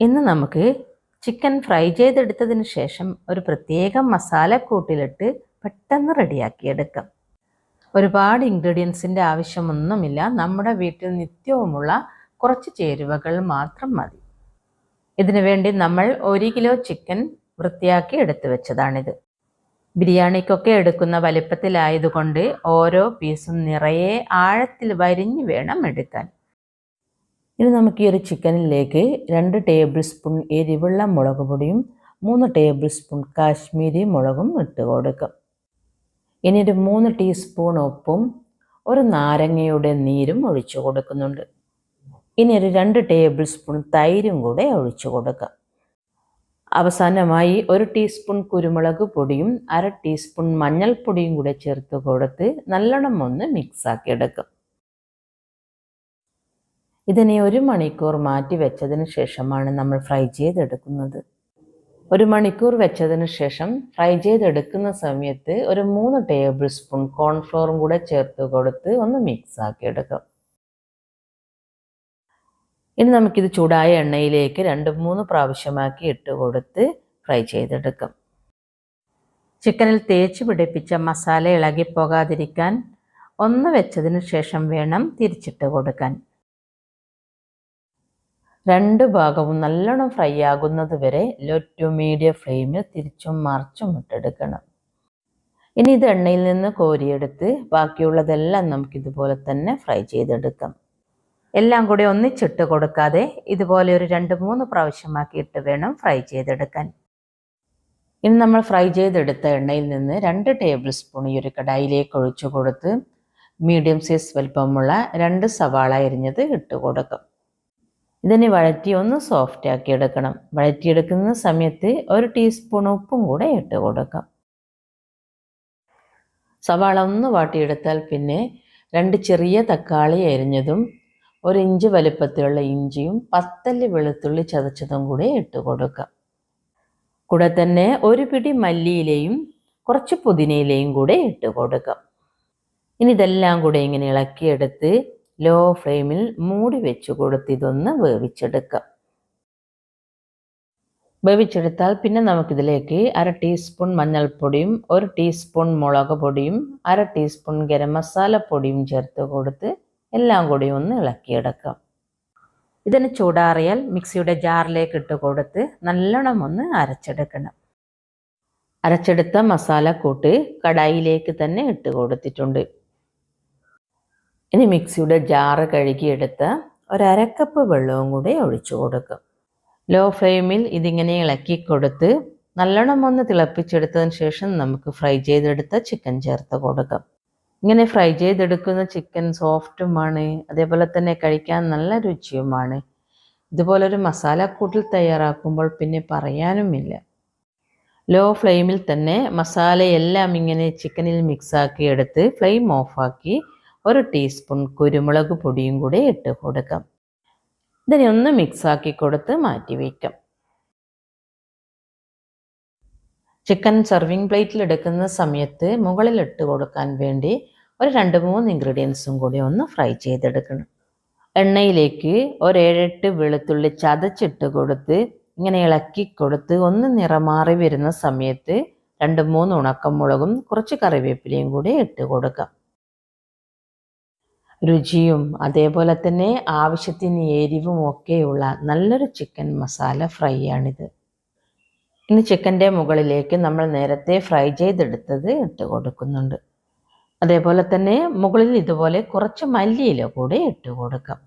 ഇന്ന് നമുക്ക് chicken fry ചെയ്തെടുത്തതിന് ശേഷം ഒരു പ്രത്യേക മസാലക്കൂട്ടിലിട്ട് പെട്ടെന്ന് റെഡിയാക്കിയെടുക്കാം. ഒരുപാട് ഇൻഗ്രീഡിയൻസിന്റെ ആവശ്യമൊന്നുമില്ല. നമ്മുടെ വീട്ടിൽ നിത്യവുമുള്ള കുറച്ച് ചേരുവകൾ മാത്രം മതി. ഇതിനു വേണ്ടി നമ്മൾ ഒരു കിലോ ചിക്കൻ വൃത്തിയാക്കി എടുത്തു വെച്ചതാണിത്. ബിരിയാണിക്കൊക്കെ എടുക്കുന്ന വലിപ്പത്തിലായതുകൊണ്ട് ഓരോ പീസും നിറയെ ആഴത്തിൽ വരിഞ്ഞ് വേണം എടുക്കാൻ. ഇനി നമുക്ക് ഈ ഒരു ചിക്കനിലേക്ക് രണ്ട് ടേബിൾ സ്പൂൺ എരിവുള്ള മുളക് പൊടിയും മൂന്ന് ടേബിൾ സ്പൂൺ കാശ്മീരി മുളകും ഇട്ട് കൊടുക്കും. ഇനി ഒരു മൂന്ന് ടീസ്പൂൺ ഉപ്പും ഒരു നാരങ്ങയുടെ നീരും ഒഴിച്ചു കൊടുക്കുന്നുണ്ട്. ഇനി ഒരു രണ്ട് ടേബിൾ സ്പൂൺ തൈരും കൂടെ ഒഴിച്ചു കൊടുക്കാം. അവസാനമായി ഒരു ടീസ്പൂൺ കുരുമുളക് പൊടിയും അര ടീസ്പൂൺ മഞ്ഞൾപ്പൊടിയും കൂടെ ചേർത്ത് കൊടുത്ത് നല്ലോണം ഒന്ന് മിക്സാക്കി എടുക്കും. ഇതിനെ ഒരു മണിക്കൂർ മാറ്റി വെച്ചതിന് ശേഷമാണ് നമ്മൾ ഫ്രൈ ചെയ്തെടുക്കുന്നത്. ഒരു മണിക്കൂർ വെച്ചതിന് ശേഷം ഫ്രൈ ചെയ്തെടുക്കുന്ന സമയത്ത് ഒരു മൂന്ന് ടേബിൾ സ്പൂൺ കോൺഫ്ലോറും കൂടെ ചേർത്ത് കൊടുത്ത് ഒന്ന് മിക്സ് ആക്കി എടുക്കാം. ഇനി നമുക്കിത് ചൂടായ എണ്ണയിലേക്ക് രണ്ട് മൂന്ന് പ്രാവശ്യമാക്കി ഇട്ട് കൊടുത്ത് ഫ്രൈ ചെയ്തെടുക്കാം. ചിക്കനിൽ തേച്ച് പിടിപ്പിച്ച മസാല ഇളകിപ്പോകാതിരിക്കാൻ ഒന്ന് വെച്ചതിന് ശേഷം വേണം തിരിച്ചിട്ട് കൊടുക്കാൻ. രണ്ട് ഭാഗവും നല്ലോണം ഫ്രൈ ആകുന്നത് വരെ ലോ ടു മീഡിയം ഫ്ലെയിമിൽ തിരിച്ചും മറിച്ചും ഇട്ടെടുക്കണം. ഇനി ഇത് എണ്ണയിൽ നിന്ന് കോരിയെടുത്ത് ബാക്കിയുള്ളതെല്ലാം നമുക്ക് ഇതുപോലെ തന്നെ ഫ്രൈ ചെയ്തെടുക്കാം. എല്ലാം കൂടി ഒന്നിച്ചിട്ട് കൊടുക്കാതെ ഇതുപോലെ ഒരു രണ്ട് മൂന്ന് പ്രാവശ്യമാക്കിയിട്ട് വേണം ഫ്രൈ ചെയ്തെടുക്കാൻ. ഇനി നമ്മൾ ഫ്രൈ ചെയ്തെടുത്ത എണ്ണയിൽ നിന്ന് രണ്ട് ടേബിൾ സ്പൂൺ ഈ ഒരു കടായിലേക്ക് ഒഴിച്ചു കൊടുത്ത് മീഡിയം സൈസ് വലുപ്പമുള്ള രണ്ട് സവാള അരിഞ്ഞത് ഇട്ട് കൊടുക്കും. ഇതിനെ വഴറ്റി ഒന്ന് സോഫ്റ്റ് ആക്കി എടുക്കണം. വഴറ്റിയെടുക്കുന്ന സമയത്ത് ഒരു ടീസ്പൂൺ ഉപ്പും കൂടെ ഇട്ട് കൊടുക്കാം. സവാള ഒന്ന് വാട്ടിയെടുത്താൽ പിന്നെ രണ്ട് ചെറിയ തക്കാളി അരിഞ്ഞതും ഒരു ഇഞ്ച് വലുപ്പത്തിലുള്ള ഇഞ്ചിയും പത്തല്ലി വെളുത്തുള്ളി ചതച്ചതും കൂടെ ഇട്ട് കൊടുക്കാം. കൂടെ തന്നെ ഒരു പിടി മല്ലിയിലയും കുറച്ച് പുതിനയിലയും കൂടെ ഇട്ട് കൊടുക്കാം. ഇനി ഇതെല്ലാം കൂടെ ഇങ്ങനെ ഇളക്കിയെടുത്ത് ലോ ഫ്ലെയിമിൽ മൂടി വെച്ച് കൊടുത്ത് ഇതൊന്ന് വേവിച്ചെടുക്കാം. വേവിച്ചെടുത്താൽ പിന്നെ നമുക്കിതിലേക്ക് അര ടീസ്പൂൺ മഞ്ഞൾപ്പൊടിയും ഒരു ടീസ്പൂൺ മുളക് പൊടിയും അര ടീസ്പൂൺ ഗരം മസാല പൊടിയും ചേർത്ത് കൊടുത്ത് എല്ലാം കൂടി ഒന്ന് ഇളക്കിയെടുക്കാം. ഇതിന് ചൂടാറിയാൽ മിക്സിയുടെ ജാറിലേക്ക് ഇട്ട് കൊടുത്ത് നല്ലോണം ഒന്ന് അരച്ചെടുക്കണം. അരച്ചെടുത്ത മസാല മസാലക്കൂട്ട് കടായിലേക്ക് തന്നെ ഇട്ട് കൊടുത്തിട്ടുണ്ട്. ഇനി മിക്സിയുടെ ജാറ് കഴുകിയെടുത്ത് ഒരക്കപ്പ് വെള്ളവും കൂടി ഒഴിച്ചു കൊടുക്കും. ലോ ഫ്ലെയിമിൽ ഇതിങ്ങനെ ഇളക്കി കൊടുത്ത് നല്ലോണം ഒന്ന് തിളപ്പിച്ചെടുത്തതിന് ശേഷം നമുക്ക് ഫ്രൈ ചെയ്തെടുത്ത ചിക്കൻ ചേർത്ത് കൊടുക്കാം. ഇങ്ങനെ ഫ്രൈ ചെയ്തെടുക്കുന്ന ചിക്കൻ സോഫ്റ്റുമാണ് അതേപോലെ തന്നെ കഴിക്കാൻ നല്ല രുചിയുമാണ്. ഇതുപോലൊരു മസാലക്കൂട്ടിൽ തയ്യാറാക്കുമ്പോൾ പിന്നെ പറയാനുമില്ല. ലോ ഫ്ലെയിമിൽ തന്നെ മസാലയെല്ലാം ഇങ്ങനെ ചിക്കനിൽ മിക്സാക്കി എടുത്ത് ഫ്ലെയിം ഓഫാക്കി ഒരു ടീസ്പൂൺ കുരുമുളക് പൊടിയും കൂടി ഇട്ട് കൊടുക്കാം. ഇതിനെ ഒന്ന് മിക്സാക്കി കൊടുത്ത് മാറ്റി വയ്ക്കാം ചിക്കൻ സെർവിങ് പ്ലേറ്റിൽ എടുക്കുന്ന സമയത്ത് മുകളിൽ ഇട്ട് കൊടുക്കാൻ വേണ്ടി ഒരു രണ്ട് മൂന്ന് ഇൻഗ്രീഡിയൻസും കൂടി ഒന്ന് ഫ്രൈ ചെയ്തെടുക്കണം. എണ്ണയിലേക്ക് ഒരു ഒരേഴെട്ട് വെളുത്തുള്ളി ചതച്ചിട്ട് കൊടുത്ത് ഇങ്ങനെ ഇളക്കി കൊടുത്ത് ഒന്ന് നിറമാറി വരുന്ന സമയത്ത് രണ്ട് മൂന്ന് ഉണക്കമുളകും കുറച്ച് കറിവേപ്പിലയും കൂടി ഇട്ട് കൊടുക്കാം. രുചിയും അതേപോലെ തന്നെ ആവശ്യത്തിന് എരിവും ഒക്കെയുള്ള നല്ലൊരു ചിക്കൻ മസാല ഫ്രൈ ആണിത്. ഇനി ചിക്കന്റെ മുകളിലേക്ക് നമ്മൾ നേരത്തെ ഫ്രൈ ചെയ്തെടുത്തത് ഇട്ട് കൊടുക്കുന്നുണ്ട്. അതേപോലെ തന്നെ മുകളിൽ ഇതുപോലെ കുറച്ച് മല്ലിയില കൂടെ ഇട്ട് കൊടുക്കാം.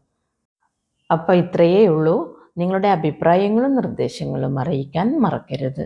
അപ്പോൾ ഇത്രയേ ഉള്ളൂ. നിങ്ങളുടെ അഭിപ്രായങ്ങളും നിർദ്ദേശങ്ങളും അറിയിക്കാൻ മറക്കരുത്.